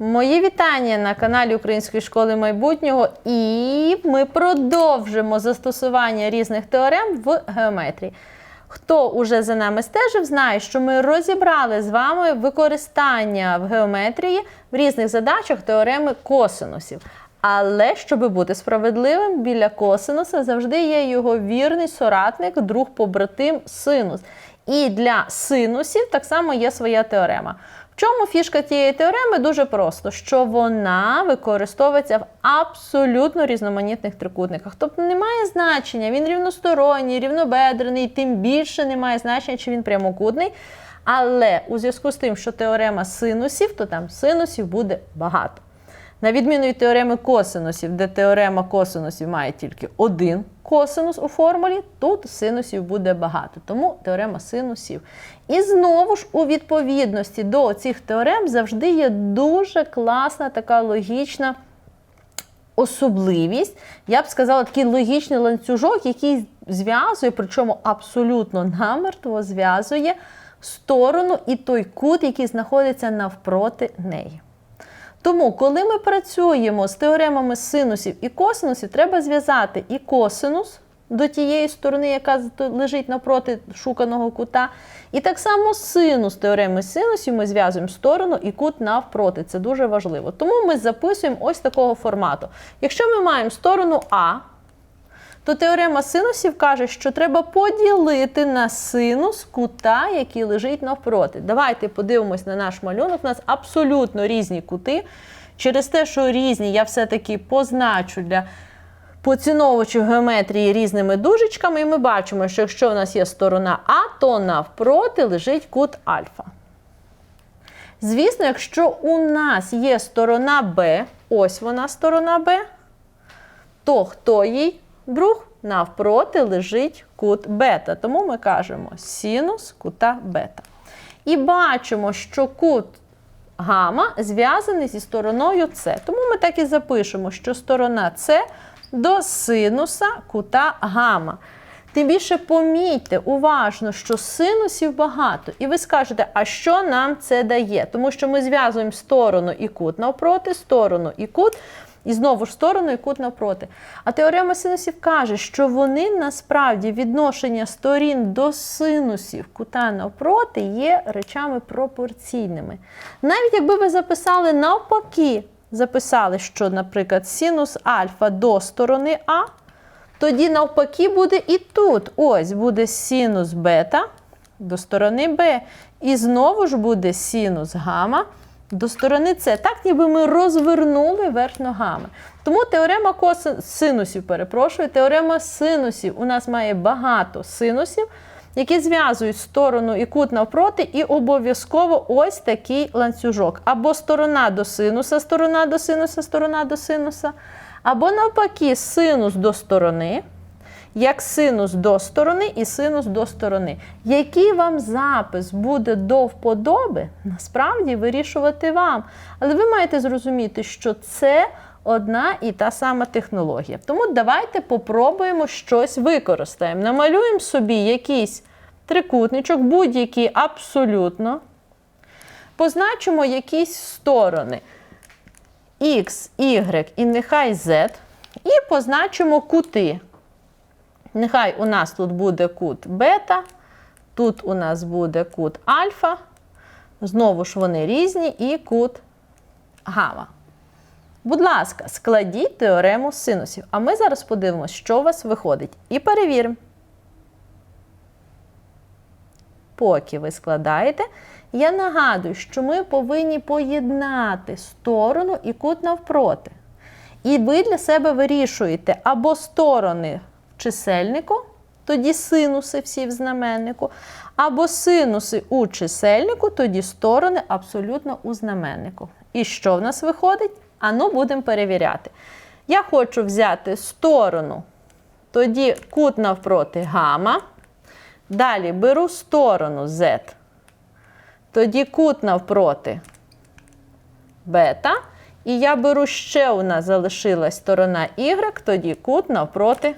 Мої вітання на каналі Української школи майбутнього, і ми продовжимо застосування різних теорем в геометрії. Хто уже за нами стежив, знає, що ми розібрали з вами використання в геометрії в різних задачах теореми косинусів. Але щоб бути справедливим, біля косинуса завжди є його вірний соратник, друг побратим синус. І для синусів так само є своя теорема. Чому фішка тієї теореми? Дуже просто, що вона використовується в абсолютно різноманітних трикутниках. Тобто немає значення, він рівносторонній, рівнобедрений, тим більше немає значення, чи він прямокутний. Але у зв'язку з тим, що теорема синусів, то там синусів буде багато. На відміну від теореми косинусів, де теорема косинусів має тільки один косинус у формулі, тут синусів буде багато. Тому теорема синусів. І знову ж у відповідності до цих теорем завжди є дуже класна така логічна особливість. Я б сказала, такий логічний ланцюжок, який зв'язує, причому абсолютно намертво зв'язує сторону і той кут, який знаходиться навпроти неї. Тому, коли ми працюємо з теоремами синусів і косинусів, треба зв'язати і косинус до тієї сторони, яка лежить напроти шуканого кута. І так само синус теореми синусів ми зв'язуємо сторону і кут навпроти. Це дуже важливо. Тому ми записуємо ось такого формату. Якщо ми маємо сторону А, то теорема синусів каже, що треба поділити на синус кута, який лежить навпроти. Давайте подивимось на наш малюнок. У нас абсолютно різні кути. Через те, що різні, я все-таки позначу для поціновувачів геометрії різними дужечками, і ми бачимо, що якщо у нас є сторона А, то навпроти лежить кут альфа. Звісно, якщо у нас є сторона Б, ось вона сторона Б, то хто їй друг? Навпроти лежить кут бета. Тому ми кажемо синус кута бета. І бачимо, що кут гама зв'язаний зі стороною С. Тому ми так і запишемо, що сторона С до синуса кута гама. Тим більше помітьте уважно, що синусів багато. І ви скажете, а що нам це дає? Тому що ми зв'язуємо сторону і кут навпроти, сторону і кут. І знову ж сторону і кут навпроти. А теорема синусів каже, що вони насправді відношення сторін до синусів кута навпроти є речами пропорційними. Навіть якби ви записали навпаки, записали, що, наприклад, синус альфа до сторони А, тоді навпаки буде і тут. Ось буде синус бета до сторони Б. І знову ж буде синус гама до сторони С. Так, ніби ми розвернули верх ногами. Тому теорема синусів, перепрошую, теорема синусів у нас має багато синусів, які зв'язують сторону і кут навпроти, і обов'язково ось такий ланцюжок. Або сторона до синуса, сторона до синуса, сторона до синуса, або навпаки, синус до сторони як синус до сторони і синус до сторони. Який вам запис буде до вподоби, насправді вирішувати вам. Але ви маєте зрозуміти, що це одна і та сама технологія. Тому давайте попробуємо щось використаємо. Намалюємо собі якийсь трикутничок, будь-який абсолютно. Позначимо якісь сторони. X, Y і нехай Z. І позначимо кути. Нехай у нас тут буде кут бета, тут у нас буде кут альфа. Знову ж вони різні, і кут гама. Будь ласка, складіть теорему синусів. А ми зараз подивимося, що у вас виходить. І перевіримо. Поки ви складаєте, я нагадую, що ми повинні поєднати сторону і кут навпроти. І ви для себе вирішуєте або сторони чисельнику, тоді синуси всі в знаменнику, або синуси у чисельнику, тоді сторони абсолютно у знаменнику. І що в нас виходить? Ану, будемо перевіряти. Я хочу взяти сторону, тоді кут навпроти гама. Далі беру сторону Z. Тоді кут навпроти бета. І я беру ще у нас залишилась сторона Y, тоді кут навпроти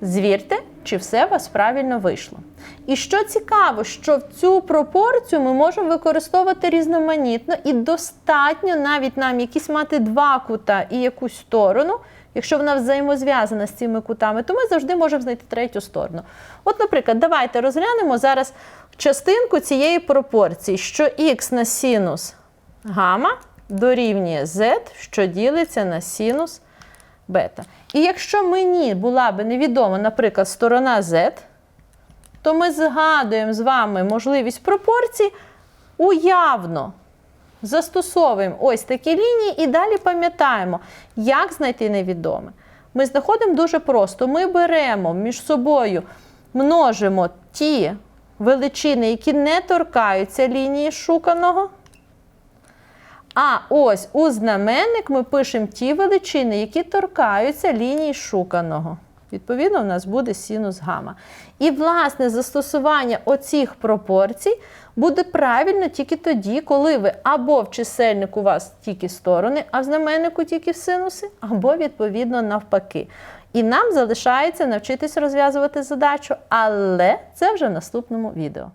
Звірте, чи все у вас правильно вийшло. І що цікаво, що в цю пропорцію ми можемо використовувати різноманітно і достатньо навіть нам якісь мати два кута і якусь сторону. Якщо вона взаємозв'язана з цими кутами, то ми завжди можемо знайти третю сторону. От, наприклад, давайте розглянемо зараз частинку цієї пропорції, що х на синус гамма дорівнює z, що ділиться на синус бета. І якщо мені була би невідома, наприклад, сторона z, то ми згадуємо з вами можливість пропорцій уявно. Застосовуємо ось такі лінії і далі пам'ятаємо, як знайти невідоме. Ми знаходимо дуже просто. Ми беремо між собою, множимо ті величини, які не торкаються лінії шуканого. А ось у знаменник ми пишемо ті величини, які торкаються лінії шуканого. Відповідно, у нас буде синус гама. І, власне, застосування оцих пропорцій буде правильно тільки тоді, коли ви або в чисельнику у вас тільки сторони, а в знаменнику тільки в синуси, або, відповідно, навпаки. І нам залишається навчитись розв'язувати задачу, але це вже в наступному відео.